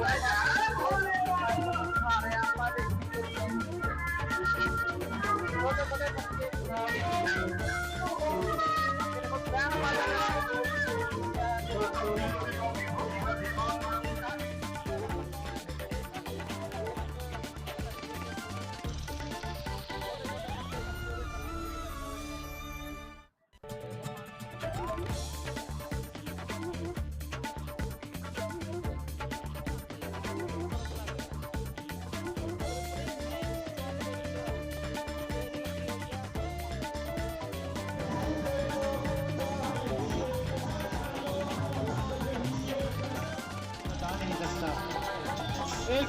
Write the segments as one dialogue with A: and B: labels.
A: 来。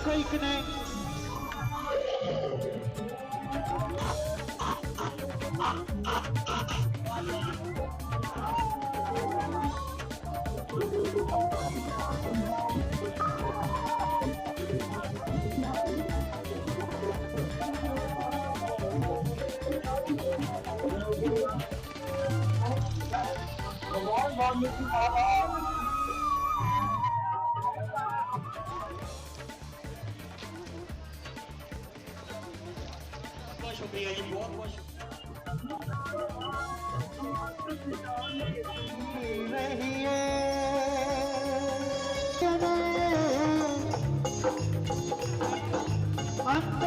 A: ਦੱਸਦਾ ਇੱਕ ਇੱਕ ਨੇ
B: ਬਹੁਤ ਸ਼ੁਕਰੀਆ ਜੀ
C: Anthony, are you bored watching? अंत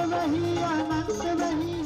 C: अनंत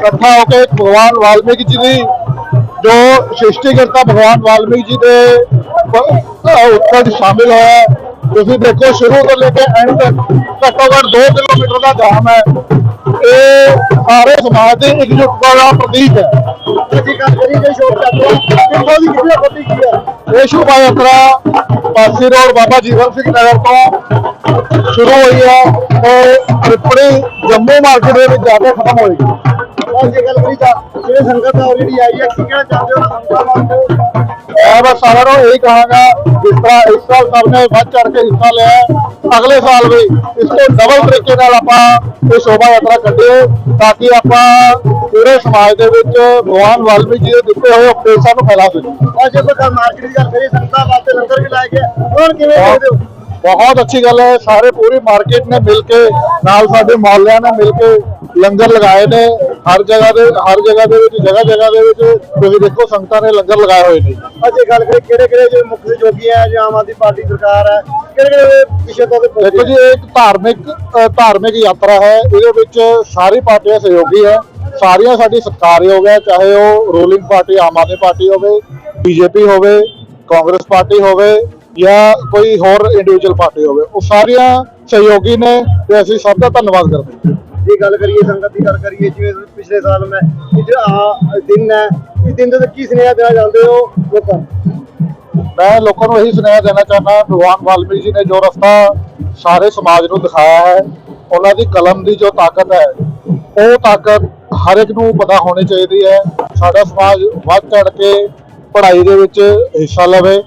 C: ਇਕੱਠਾ ਹੋ ਕੇ ਭਗਵਾਨ ਵਾਲਮੀਕੀ ਜੀ ਦੀ ਜੋ ਸ੍ਰਿਸ਼ਟੀਕਰਤਾ ਭਗਵਾਨ ਵਾਲਮੀਕੀ ਜੀ ਦੇ ਉੱਪਰ ਸ਼ਾਮਿਲ ਹੋਇਆ। ਤੁਸੀਂ ਦੇਖੋ ਸ਼ੁਰੂ ਤੋਂ ਲੈ ਕੇ ਐਂਡ ਤੱਕ ਘੱਟੋ ਘੱਟ 2 ਕਿਲੋਮੀਟਰ ਦਾ ਜਾਮ ਹੈ। ਇਹ ਸਾਰੇ ਸਮਾਜ ਦੇ ਇਕਜੁੱਟਤਾ ਦਾ ਪ੍ਰਤੀਕ ਹੈ। ਇਹ ਸ਼ੋਭਾ ਯਾਤਰਾ ਪਾਸੀ ਰੋਡ ਬਾਬਾ ਜੀਵਨ ਸਿੰਘ ਨਗਰ ਤੋਂ ਸ਼ੁਰੂ ਹੋਈ ਹੈ ਤੇ ਤ੍ਰਿਪੜੀ ਜੰਮੂ ਮਾਰਕੀਟ ਦੇ ਵਿੱਚ ਜਾ ਕੇ ਖਤਮ ਹੋਏਗੀ
D: ਬਸ ਇਹ ਗੱਲ ਕਰੀ ਤਾਂ ਜਿਹੜੇ ਸੰਗਤ ਆਲਰੇਡੀ ਆਈ ਹੈ ਕੀ ਕਹਿਣਾ ਚਾਹੁੰਦੇ ਹੋ? ਸੰਗਤਾਂ ਵਾਸਤੇ
C: ਮੈਂ ਬਸ ਸਾਰਿਆਂ ਨੂੰ ਇਹੀ ਕਹਾਂਗਾ ਜਿਸ ਤਰ੍ਹਾਂ ਇਸ ਸਾਲ ਸਭ ਨੇ ਵੱਧ ਚੜ ਕੇ ਹਿੱਸਾ ਲਿਆ ਅਗਲੇ ਸਾਲ ਵੀ ਇਸ ਤੋਂ ਡਬਲ ਤਰੀਕੇ ਨਾਲ ਆਪਾਂ ਇਹ ਸ਼ੋਭਾ ਯਾਤਰਾ ਕੱਢੀਏ ਤਾਂ ਕਿ ਆਪਾਂ ਪੂਰੇ ਸਮਾਜ ਦੇ ਵਿੱਚ ਭਗਵਾਨ ਵਾਲਮੀਕੀ ਜੀ ਦੇ ਦਿੱਤੇ ਹੋਏ ਉਪਦੇਸ਼ਾਂ ਨੂੰ ਫੈਲਾ ਸਕੀਏ।
D: ਮਾਰਕੀਟ ਦੀ ਗੱਲ ਕਰੀ ਸੰਗਤਾਂ ਵਾਸਤੇ ਲੰਗਰ ਵੀ ਲਾਏ ਗਏ। ਹੁਣ ਕਿਵੇਂ ਦੇਖਦੇ ਹੋ?
C: ਬਹੁਤ ਅੱਛੀ ਗੱਲ ਹੈ ਸਾਰੇ ਪੂਰੀ ਮਾਰਕੀਟ ਨੇ ਮਿਲ ਕੇ ਨਾਲ ਸਾਡੇ ਮੁਹੱਲਿਆਂ ਨੇ ਮਿਲ ਕੇ ਲੰਗਰ ਲਗਾਏ ਨੇ। ਹਰ ਜਗ੍ਹਾ ਦੇ ਹਰ ਜਗ੍ਹਾ ਦੇ ਵਿੱਚ ਜਗ੍ਹਾ ਜਗ੍ਹਾ ਦੇ ਵਿੱਚ ਤੁਸੀਂ ਦੇਖੋ ਸੰਗਤਾਂ ਨੇ ਲੰਗਰ ਲਗਾਏ ਹੋਏ ਨੇ।
D: ਅਸੀਂ ਗੱਲ ਕਰੀ ਕਿਹੜੇ ਕਿਹੜੇ ਜਿਹੜੇ ਮੁੱਖ ਸਹਿਯੋਗੀ ਹੈ ਜਾਂ ਆਮ ਆਦਮੀ ਪਾਰਟੀ ਸਰਕਾਰ ਹੈ ਕਿਹੜੇ ਕਿਹੜੇ ਵਿਸ਼ੇ ਤੋਂ
C: ਦੇਖੋ ਜੀ ਇਹ ਇੱਕ ਧਾਰਮਿਕ ਧਾਰਮਿਕ ਯਾਤਰਾ ਹੈ। ਇਹਦੇ ਵਿੱਚ ਸਾਰੀ ਪਾਰਟੀਆਂ ਸਹਿਯੋਗੀ ਹੈ। ਸਾਰੀਆਂ ਸਾਡੀ ਸਤਿਕਾਰਯੋਗ ਹੈ ਚਾਹੇ ਉਹ ruling party Aam Aadmi party ਹੋਵੇ ਬੀਜੇਪੀ ਹੋਵੇ ਕਾਂਗਰਸ ਪਾਰਟੀ ਹੋਵੇ ਜਾਂ ਕੋਈ ਹੋਰ ਇੰਡੀਵਿਜੂਅਲ ਪਾਰਟੀ ਹੋਵੇ। ਉਹ ਸਾਰੀਆਂ ਸਹਿਯੋਗੀ ਨੇ ਤੇ ਅਸੀਂ ਸਭ ਦਾ ਧੰਨਵਾਦ ਕਰਦੇ ਹਾਂ।
D: ਜੇ ਗੱਲ ਕਰੀਏ ਸੰਗਤ ਦੀ, ਗੱਲ ਕਰੀਏ ਜਿਵੇਂ ਪਿਛਲੇ ਸਾਲ ਮੈਂ ਇਹ ਜਿਹੜਾ ਆਹ ਦਿਨ ਹੈ, ਇਸ ਦਿਨ ਦੇ ਕੀ ਸੁਨੇਹਾ ਦੇਣਾ ਚਾਹੁੰਦੇ ਹੋ ਲੋਕਾਂ ਨੂੰ?
C: ਮੈਂ ਲੋਕਾਂ ਨੂੰ ਇਹੀ ਸੁਨੇਹਾ ਦੇਣਾ ਚਾਹੁੰਦਾ, ਭਗਵਾਨ ਵਾਲਮੀਕੀ ਜੀ ਨੇ ਜੋ ਰਸਤਾ ਸਾਰੇ ਸਮਾਜ ਨੂੰ ਦਿਖਾਇਆ ਹੈ, ਉਹਨਾਂ ਦੀ ਕਲਮ ਦੀ ਜੋ ਤਾਕਤ ਹੈ, ਉਹ ਤਾਕਤ ਹਰ ਇੱਕ ਨੂੰ ਪਤਾ ਹੋਣੀ ਚਾਹੀਦੀ ਹੈ। ਸਾਡਾ ਸਮਾਜ ਵੱਧ ਚੜ ਕੇ ਪੜ੍ਹਾਈ ਦੇ ਵਿੱਚ ਹਿੱਸਾ ਲਵੇ,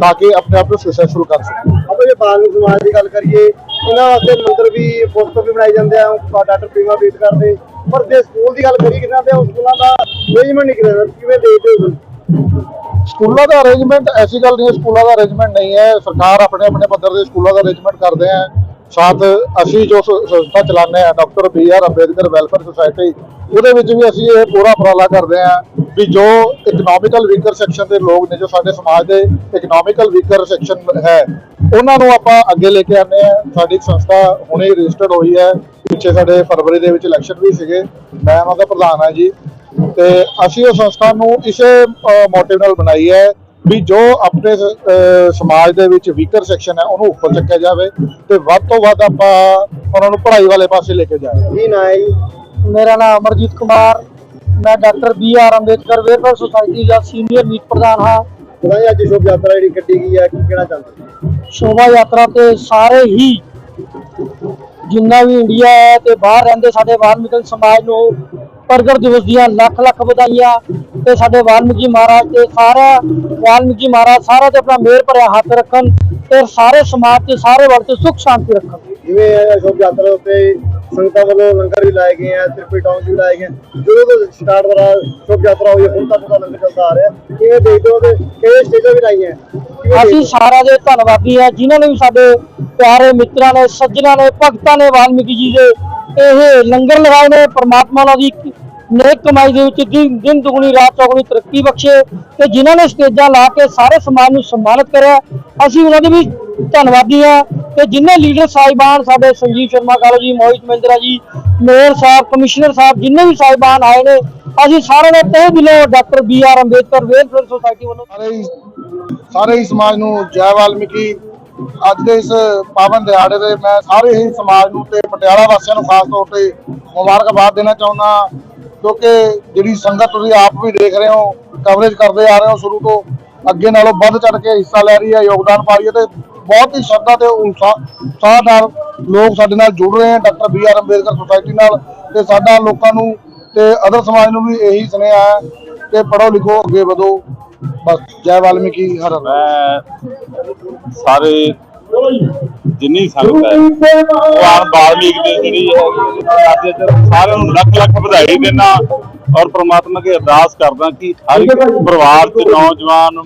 C: ਤਾਂ ਕਿ ਆਪਣੇ ਆਪ ਨੂੰ ਸਕਸੈਸਫੁਲ ਕਰ ਸਕੇ।
D: ਆਪਾਂ ਸਮਾਜ ਦੀ ਗੱਲ ਕਰੀਏ ਉਹਨਾਂ ਵਾਸਤੇ ਮੰਦਰ ਵੀ ਪੋਸਟਰ ਵੀ ਬਣਾਏ ਜਾਂਦੇ ਆ ਡਾਕਟਰ ਪੀਵਾ ਵੇਟ ਕਰਦੇ ਪਰ ਜੇ ਸਕੂਲ ਦੀ ਗੱਲ ਕਰੀਏ ਕਿਨਾਂ ਤੇ ਸਕੂਲਾਂ ਦਾ ਅਰੇਂਜਮੈਂਟ ਨਹੀਂ ਕਰਿਆ ਕਿਵੇਂ ਦੇਖਦੇ ਹੋ
C: ਸਕੂਲਾਂ ਦਾ ਅਰੇਂਜਮੈਂਟ ਐਸੀ ਗੱਲ ਨਹੀਂ ਹੈ, ਸਕੂਲਾਂ ਦਾ ਅਰੇਂਜਮੈਂਟ ਨਹੀਂ ਹੈ। ਸਰਕਾਰ ਆਪਣੇ ਆਪਣੇ ਪੱਧਰ ਦੇ ਸਕੂਲਾਂ ਦਾ ਅਰੇਂਜਮੈਂਟ ਕਰਦੇ ਹੈ ਸਾਥ ਅਸੀਂ ਜੋ ਸੰਸਥਾ ਚਲਾਉਂਦੇ ਆ doctor B R Ambedkar welfare society, ਉਹਦੇ ਵਿੱਚ ਵੀ ਅਸੀਂ ਇਹ ਪੂਰਾ ਉਪਰਾਲਾ ਕਰਦੇ ਆ ਵੀ ਜੋ ਇਕਨੋਮਿਕਲ ਵੀਕਰ ਸੈਕਸ਼ਨ ਦੇ ਲੋਕ ਨੇ, ਜੋ ਸਾਡੇ ਸਮਾਜ ਦੇ ਇਕਨੋਮਿਕਲ ਵੀਕਰ ਸੈਕਸ਼ਨ ਹੈ, ਉਹਨਾਂ ਨੂੰ ਆਪਾਂ ਅੱਗੇ ਲੈ ਕੇ ਆਉਂਦੇ ਆ ਸਾਡੀ ਸੰਸਥਾ ਹੁਣੇ ਰਜਿਸਟਰਡ ਹੋਈ ਹੈ। ਪਿੱਛੇ ਸਾਡੇ ਫਰਵਰੀ ਦੇ ਵਿੱਚ ਇਲੈਕਸ਼ਨ ਵੀ ਸੀਗੇ। ਮੈਂ ਉਹਨਾਂ ਦਾ ਪ੍ਰਧਾਨ ਹਾਂ ਜੀ। ਤੇ ਅਸੀਂ ਉਹ ਸੰਸਥਾ ਨੂੰ ਇਸੇ ਮੋਟਿਵ ਨਾਲ ਬਣਾਈ ਹੈ ਵੀ ਜੋ ਆਪਣੇ ਸਮਾਜ ਦੇ ਵਿੱਚ ਵੀਕਰ ਸੈਕਸ਼ਨ ਹੈ ਉਹਨੂੰ ਉੱਪਰ ਚੱਕਿਆ ਜਾਵੇ ਤੇ ਵੱਧ ਤੋਂ ਵੱਧ ਆਪਾਂ ਉਹਨਾਂ ਨੂੰ ਪੜ੍ਹਾਈ ਵਾਲੇ ਪਾਸੇ ਲੈ ਕੇ ਜਾਵੇ।
D: ਕੀ ਨਾਂ ਜੀ?
A: ਮੇਰਾ ਨਾਮ ਅਮਰਜੀਤ ਕੁਮਾਰ ਮੈਂ doctor B R Ambedkar welfare society ਦਾ ਸੀਨੀਅਰ ਮੀਤ ਪ੍ਰਧਾਨ ਹਾਂ।
D: ਪਤਾ ਜੀ ਅੱਜ ਸ਼ੋਭ ਯਾਤਰਾ ਜਿਹੜੀ ਕੱਢੀ ਗਈ ਹੈ ਕੀ ਕਹਿਣਾ ਚਾਹੁੰਦੇ ਹੋ?
A: ਸ਼ੋਭਾ ਯਾਤਰਾ ਤੇ ਸਾਰੇ ਹੀ ਜਿੰਨਾ ਵੀ ਇੰਡੀਆ ਹੈ ਤੇ ਬਾਹਰ ਰਹਿੰਦੇ ਸਾਡੇ ਵਾਲਮੀਕੀ ਸਮਾਜ ਨੂੰ ਪ੍ਰਗਟ ਦਿਵਸ ਦੀਆਂ ਲੱਖ ਲੱਖ ਵਧਾਈਆਂ ਤੇ ਸਾਡੇ ਵਾਲਮੀਕੀ ਮਹਾਰਾਜ ਤੇ ਸਾਰਾ ਵਾਲਮੀਕੀ ਮਹਾਰਾਜ ਸਾਰਾ ਤੇ ਆਪਣਾ ਮਿਹਰ ਭਰਿਆ ਹੱਥ ਰੱਖਣ ਤੇ ਸਾਰੇ ਸਮਾਜ ਤੇ ਸਾਰੇ ਵਰਗ ਤੇ ਸੁਖ ਸ਼ਾਂਤੀ ਰੱਖਣ
D: ਜਿਵੇਂ ਇਹ ਸ਼ੋਭ ਯਾਤਰਾ ਉੱਤੇ ਸੰਗਤਾਂ ਵੱਲੋਂ ਲੰਗਰ ਵੀ ਲਾਏ ਗਏ ਆ ਤਿਰਪੀ ਟਾਊਨ ਵੀ ਲਾਏ ਗਏ ਆ। ਜਦੋਂ ਤੋਂ ਸਟਾਰਟ ਦਾ ਸ਼ੋਭ ਯਾਤਰਾ ਹੋਈ ਹੁਣ ਤੱਕ ਦਾ ਲੰਗਰ ਚੱਲਦਾ ਆ ਰਿਹਾ ਕਿਵੇਂ ਦੇਖਦੇ ਹੋ ਤੇ ਕਿਹੜੇ ਸਟੇਜਾਂ ਵੀ ਲਾਈਆਂ
A: ਅਸੀਂ? ਸਾਰਿਆਂ ਦੇ ਧੰਨਵਾਦੀ ਹਾਂ ਜਿਨ੍ਹਾਂ ਨੇ ਵੀ ਸਾਡੇ ਪਿਆਰੇ ਮਿੱਤਰਾਂ ਨੇ ਸੱਜਣਾ ਨੇ ਭਗਤਾਂ ਨੇ ਵਾਲਮੀਕੀ ਜੀ ਦੇ ਇਹ ਲੰਗਰ ਲਗਾਏ ਨੇ ਪ੍ਰਮਾਤਮਾ ਉਹਨਾਂ ਦੀ ਨੇਕ ਕਮਾਈ ਦੇ ਵਿੱਚ ਦਿਨ ਦਿਨ ਦੁਗਣੀ, ਰਾਤ ਚੌਗਣੀ ਤਰੱਕੀ ਬਖਸ਼ੇ ਤੇ ਜਿਨ੍ਹਾਂ ਨੇ ਸਟੇਜਾਂ ਲਾ ਕੇ ਸਾਰੇ ਸਮਾਜ ਨੂੰ ਸਨਮਾਨਿਤ ਕਰਿਆ, ਅਸੀਂ ਉਹਨਾਂ ਦੇ ਵੀ ਧੰਨਵਾਦੀ ਹਾਂ ਤੇ ਜਿੰਨੇ ਲੀਡਰ ਸਾਹਿਬਾਨ ਸਾਡੇ ਸੰਜੀਵ ਸ਼ਰਮਾ ਕਾਲੋ ਜੀ, ਮੋਹਿਤ ਮਹਿੰਦਰਾ ਜੀ, ਮੇਅਰ ਸਾਹਿਬ, ਕਮਿਸ਼ਨਰ ਸਾਹਿਬ, ਜਿੰਨੇ ਵੀ ਸਾਹਿਬਾਨ ਆਏ ਨੇ, ਅਸੀਂ ਸਾਰਿਆਂ ਨੇ ਤਹਿ ਦਿਲੋਂ doctor B R Ambedkar welfare society ਵੱਲੋਂ
C: ਸਾਰੇ ਹੀ ਸਾਰੇ ਹੀ ਸਮਾਜ ਨੂੰ ਜੈ ਵਾਲਮੀਕੀ। ਅੱਜ ਦੇ ਇਸ ਪਾਵਨ ਦਿਹਾੜੇ ਦੇ ਮੈਂ ਸਾਰੇ ਹੀ ਸਮਾਜ ਨੂੰ ਤੇ ਪਟਿਆਲਾ ਵਾਸੀਆਂ ਨੂੰ ਖਾਸ ਤੌਰ ਤੇ ਮੁਬਾਰਕਬਾਦ ਦੇਣਾ ਚਾਹੁੰਦਾ ਕਿਉਂਕਿ ਜਿਹੜੀ ਸੰਗਤ ਤੁਸੀਂ ਆਪ ਵੀ ਦੇਖ ਰਹੇ ਹੋ ਕਵਰੇਜ ਕਰਦੇ ਆ ਰਹੇ ਹੋ ਸ਼ੁਰੂ ਤੋਂ, ਅੱਗੇ ਨਾਲੋਂ ਵੱਧ ਚੜ ਕੇ ਹਿੱਸਾ ਲੈ ਰਹੀ ਹੈ, ਯੋਗਦਾਨ ਪਾ ਰਹੀ ਹੈ ਤੇ ਬਹੁਤ ਹੀ ਸ਼ਰਧਾ ਤੇ ਉਤਸ਼ਾਹ ਉਤਸ਼ਾਹ ਨਾਲ ਲੋਕ ਸਾਡੇ ਨਾਲ ਜੁੜ ਰਹੇ ਹਨ, doctor B R Ambedkar society ਨਾਲ ਤੇ ਸਾਡਾ ਲੋਕਾਂ ਨੂੰ ਤੇ ਅਦਰ ਸਮਾਜ ਨੂੰ ਵੀ ਇਹੀ ਸੁਨੇਹਾ ਹੈ ਕਿ ਪੜ੍ਹੋ ਲਿਖੋ, ਅੱਗੇ ਵਧੋ, ਬਸ, ਜੈ ਵਾਲਮੀਕੀ ਹਰ।
E: ਮੈਂ ਸਾਰੇ ਜਿੰਨੀ ਸੰਗਤ ਹੈ ਉਹ ਆਨ ਬਾਲਮੀਕ ਦੀ ਜਿਹੜੀ ਹੈ ਸਾਰਿਆਂ ਨੂੰ ਲੱਖ ਲੱਖ ਵਧਾਈ ਦੇਣਾ ਔਰ ਪ੍ਰਮਾਤਮਾ ਅੱਗੇ ਅਰਦਾਸ ਕਰਦਾ ਕਿ ਹਰ ਇੱਕ ਪਰਿਵਾਰ ਚ ਨੌਜਵਾਨ,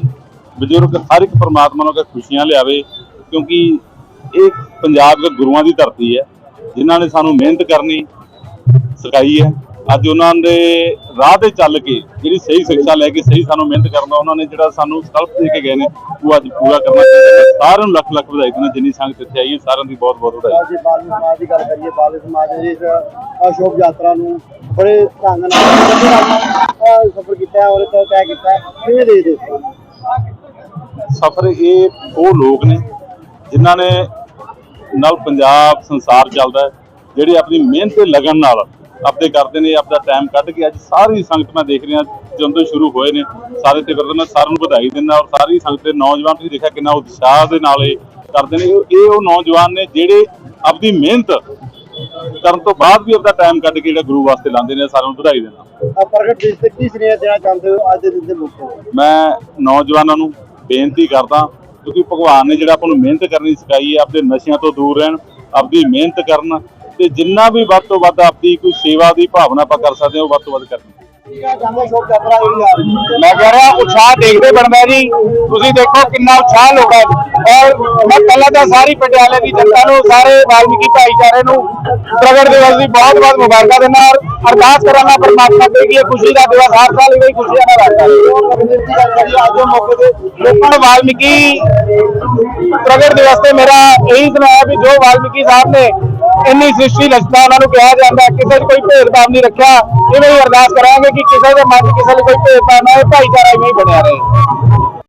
E: ਬਜ਼ੁਰਗ, ਹਰ ਇੱਕ ਪ੍ਰਮਾਤਮਾ ਨੂੰ ਅੱਗੇ ਖੁਸ਼ੀਆਂ ਲਿਆਵੇ, ਕਿਉਂਕਿ ਇਹ ਪੰਜਾਬ ਦੇ ਗੁਰੂਆਂ ਦੀ ਧਰਤੀ ਹੈ, ਜਿਨ੍ਹਾਂ ਨੇ ਸਾਨੂੰ ਮਿਹਨਤ ਕਰਨੀ ਸਿਖਾਈ ਹੈ। ਅੱਜ ਉਹਨਾਂ ਦੇ ਰਾਹ ਤੇ ਚੱਲ ਕੇ ਜਿਹੜੀ ਸਹੀ ਸਿੱਖਿਆ ਲੈ ਕੇ ਸਹੀ ਸਾਨੂੰ ਮਿਹਨਤ ਕਰਨ ਉਹਨਾਂ ਨੇ ਜਿਹੜਾ ਸਾਨੂੰ ਸੰਕਲਪ ਦੇ ਕੇ ਗਏ ਨੇ ਉਹ ਅੱਜ ਪੂਰਾ ਕਰਨਾ ਚਾਹੀਦਾ ਸਾਰਿਆਂ ਨੂੰ ਲੱਖ ਲੱਖ ਵਧਾਈ ਦਿੰਦਾ ਜਿੰਨੀ ਸੰਗਤ ਇੱਥੇ ਆਈ ਹੈ ਸਾਰਿਆਂ ਦੀ ਬਹੁਤ ਬਹੁਤ ਵਧਾਈ।
D: ਅੱਜ ਜੇ ਬਾਲ ਸਮਾਜ ਦੀ ਗੱਲ ਕਰੀਏ ਬਾਲ ਸਮਾਜ ਨੇ ਇਸ ਅਸ਼ੋਕ ਯਾਤਰਾ ਨੂੰ ਬੜੇ ਢੰਗ ਨਾਲ ਸਫਰ ਕੀਤਾ ਔਰ ਤੈਅ ਕੀਤਾ ਕਿਵੇਂ
E: ਸਫਰ ਇਹ ਉਹ ਲੋਕ ਨੇ ਜਿਨ੍ਹਾਂ ਨੇ ਨਾਲ ਪੰਜਾਬ ਸੰਸਾਰ ਚੱਲਦਾ ਜਿਹੜੇ ਆਪਣੀ ਮਿਹਨਤ ਤੇ ਲਗਨ ਨਾਲ ਆਪਦੇ ਕਰਦੇ ਨੇ ਆਪਦਾ ਟਾਈਮ ਕੱਢ ਕੇ ਅੱਜ ਸਾਰੀ ਸੰਗਤ ਮੈਂ ਦੇਖ ਰਿਹਾ ਜਦੋਂ ਤੋਂ ਸ਼ੁਰੂ ਹੋਏ ਨੇ ਸਾਰੇ ਤੇ ਵਰਦ ਮੈਂ ਸਾਰਿਆਂ ਨੂੰ ਵਧਾਈ ਦਿੰਦਾ ਔਰ ਸਾਰੀ ਸੰਗਤ ਦੇ ਨੌਜਵਾਨ ਤੁਸੀਂ ਦੇਖਿਆ ਕਿੰਨਾ ਉਤਸ਼ਾਹ ਦੇ ਨਾਲ ਇਹ ਕਰਦੇ ਨੇ। ਇਹ ਉਹ ਨੌਜਵਾਨ ਨੇ ਜਿਹੜੇ ਆਪਦੀ ਮਿਹਨਤ ਕਰਨ ਤੋਂ ਬਾਅਦ ਵੀ ਆਪਦਾ ਟਾਈਮ ਕੱਢ ਕੇ ਜਿਹੜਾ ਗੁਰੂ ਵਾਸਤੇ ਲਾਉਂਦੇ ਨੇ ਸਾਰਿਆਂ ਨੂੰ ਵਧਾਈ ਦਿੰਦਾ।
D: ਆ ਪ੍ਰਗਟ ਦਿਵਸ ਤੇ ਕੀ ਸੁਨੇਹਾ ਦੇਣਾ ਚਾਹੁੰਦੇ ਹੋ ਅੱਜ ਦੇ ਦਿਨ ਦੇ
E: ਮੈਂ ਨੌਜਵਾਨਾਂ ਨੂੰ ਬੇਨਤੀ ਕਰਦਾ ਕਿਉਂਕਿ ਭਗਵਾਨ ਨੇ ਜਿਹੜਾ ਆਪਾਂ ਨੂੰ ਮਿਹਨਤ ਕਰਨੀ ਸਿਖਾਈ ਹੈ ਆਪਣੇ ਨਸ਼ਿਆਂ ਤੋਂ ਦੂਰ ਰਹਿਣ ਆਪਦੀ ਮਿਹਨਤ ਕਰਨ ਤੇ ਜਿੰਨਾ ਵੀ ਵੱਧ ਤੋਂ ਵੱਧ ਆਪਦੀ ਕੋਈ ਸੇਵਾ ਦੀ ਭਾਵਨਾ ਆਪਾਂ ਕਰ ਸਕਦੇ ਹਾਂ, ਉਹ ਵੱਧ ਤੋਂ ਵੱਧ ਕਰਨੀ।
F: ਮੈਂ ਕਹਿ ਰਿਹਾ, ਉਤਸ਼ਾਹ ਦੇਖਦੇ ਬਣਦਾ ਜੀ। ਤੁਸੀਂ ਦੇਖੋ ਕਿੰਨਾ ਉਤਸ਼ਾਹ ਲੋਕਾਂ 'ਚ ਔਰ ਮੈਂ ਪਹਿਲਾਂ ਤਾਂ ਸਾਰੀ ਪਟਿਆਲੇ ਦੀ ਜਨਤਾ ਨੂੰ, ਸਾਰੇ ਵਾਲਮੀਕੀ ਭਾਈਚਾਰੇ ਨੂੰ ਪ੍ਰਗਟ ਦਿਵਸ ਦੀ ਬਹੁਤ ਬਹੁਤ ਮੁਬਾਰਕਾਂ ਦਿੰਦਾ ਔਰ ਅਰਦਾਸ ਕਰਾਂਗਾ ਪਰਮਾਤਮਾ ਅੱਗੇ ਕਿ ਇਹ ਖੁਸ਼ੀ ਦਾ ਦਿਵਸ ਹਰ ਸਾਲ ਹੀ ਖੁਸ਼ੀਆਂ ਨਾਲ ਆਉਂਦਾ
D: ਅੱਜ ਦੇ ਮੌਕੇ ਤੇ
F: ਲੋਕਾਂ ਨੂੰ ਵਾਲਮੀਕੀ ਪ੍ਰਗਟ ਦਿਵਸ ਤੇ ਮੇਰਾ ਇਹੀ ਸੁਣਾਇਆ ਵੀ ਜੋ ਵਾਲਮੀਕੀ ਸਾਹਿਬ ਨੇ ਇੰਨੀ ਸ੍ਰਿਸ਼ਟੀ ਰਚਨਾ ਉਹਨਾਂ ਨੂੰ ਕਿਹਾ ਜਾਂਦਾ, ਕਿਸੇ 'ਚ ਕੋਈ ਭੇਦਭਾਵ ਨਹੀਂ ਰੱਖਿਆ। ਇਵੇਂ ਹੀ ਅਰਦਾਸ ਕਰਾਂਗੇ ਕਿ ਕਿਸੇ ਦੇ ਮਨ 'ਚ ਕਿਸੇ ਲਈ ਕੋਈ ਭੇਦਭਾਵ ਨਾ ਹੋਵੇ, ਭਾਈਚਾਰਾ ਇਵੇਂ ਹੀ ਬਣਿਆ ਰਹੇ।